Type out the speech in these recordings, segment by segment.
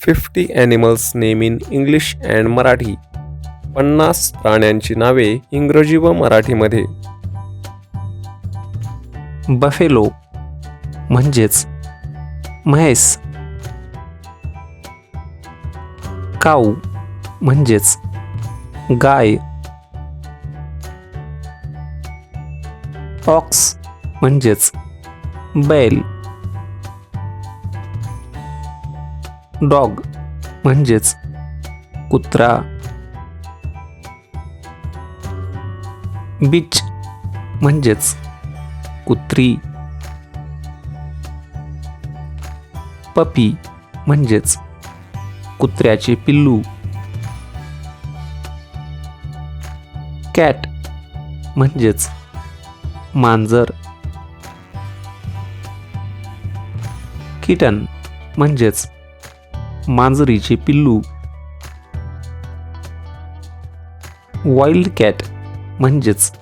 Fifty animals name in English and Marathi. पन्नास प्राण्यांची नावे इंग्रजी व मराठीमध्ये. बफेलो म्हणजेच म्हैस. काऊ म्हणजेच गाय. ऑक्स म्हणजेच बैल. डॉग म्हणजेच कुत्रा. बिच म्हणजेच कुत्री. पपी म्हणजेच कुत्र्याचे पिल्लू. कॅट म्हणजेच मांजर. किटन म्हणजेच मांजरीचे पिल्लू. वाईल्ड कॅट म्हणजेच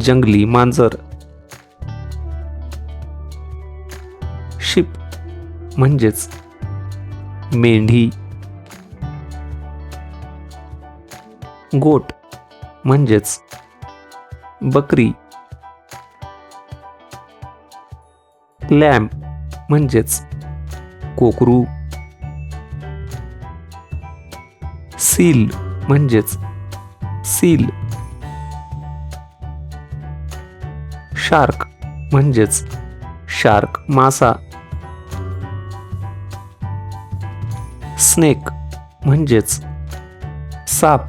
जंगली मांजर. शिप म्हणजेच मेंढी. गोट म्हणजेच बकरी. लॅम्प म्हणजेच कोकरू. सील म्हणजेच सील. शार्क म्हणजेच शार्क मासा. स्नेक म्हणजेच साप.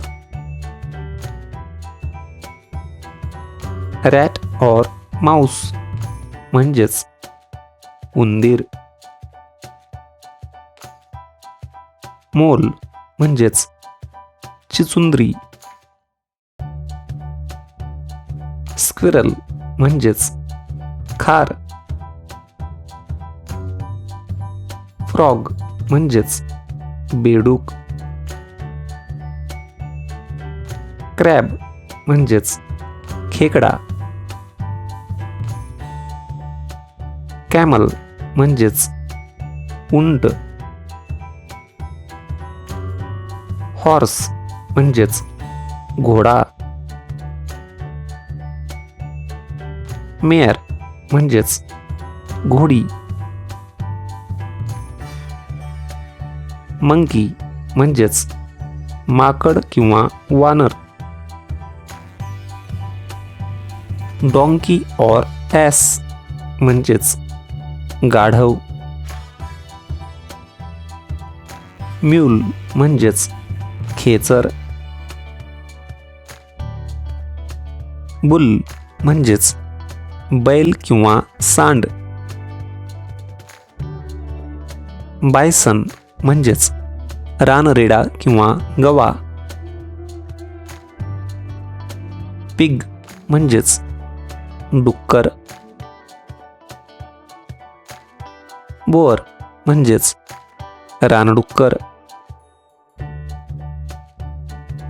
रॅट और माऊस म्हणजेच उंदीर. मोल म्हणजेच चिचुंद्री स्क्विरल म्हणजेच खार. फ्रॉग म्हणजेच बेडूक. क्रॅब म्हणजेच खेकडा. कॅमल म्हणजेच उंट. हॉर्स म्हणजेच घोडा. मेयर म्हणजेच घोडी. मंकी म्हणजेच माकड किंवा वानर. डॉंकी ऑर ॲस म्हणजेच गाढव. म्यूल म्हणजेच खेचर. बुल म्हणजेच बैल किंवा सांड. बायसन म्हणजेच रानरेडा किंवा गवा. पिग म्हणजेच डुक्कर. बोअर म्हणजेच रानडुक्कर.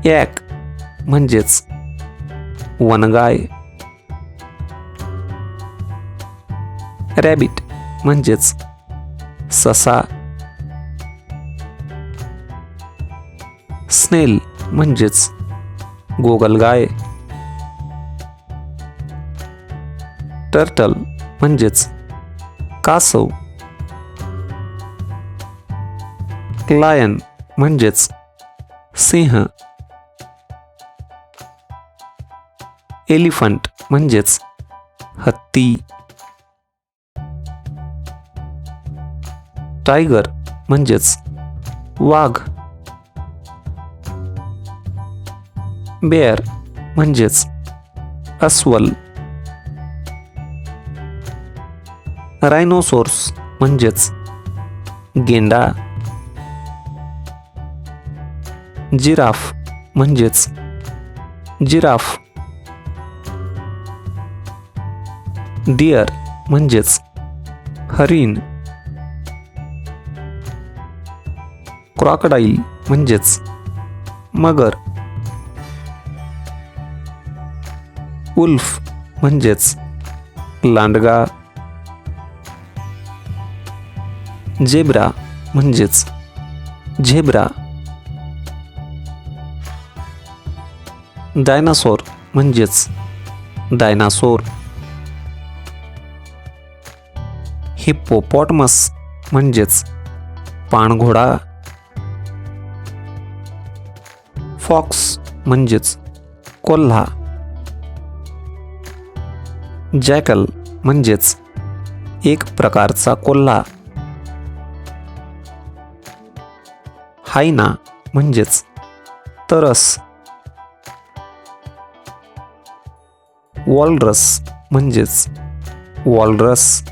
कॅक म्हणजेच वनगाय. रॅबिट म्हणजेच ससा. स्नेल म्हणजेच गोगलगाय. टर्टल म्हणजेच कासव. लायन म्हणजेच सिंह. एलिफंट म्हणजेच हत्ती. टायगर म्हणजेच वाघ. बेअर म्हणजेच अस्वल. रायनोसोर्स म्हणजेच गेंडा. जिराफ म्हणजेच जिराफ. डिअर म्हणजेच हरिण. क्रॉकडाईल म्हणजेच मगर. उल्फ म्हणजेच लांडगा. जेब्रा म्हणजेच झेब्रा. डायनासोर म्हणजेच डायनासोर हिप्पोपॉटमस म्हणजेच पाणघोडा. फॉक्स म्हणजेच कोल्हा. जॅकल म्हणजेच एक प्रकारचा कोल्हा. हायना म्हणजेच तरस. वॉलरस म्हणजेच वॉलरस.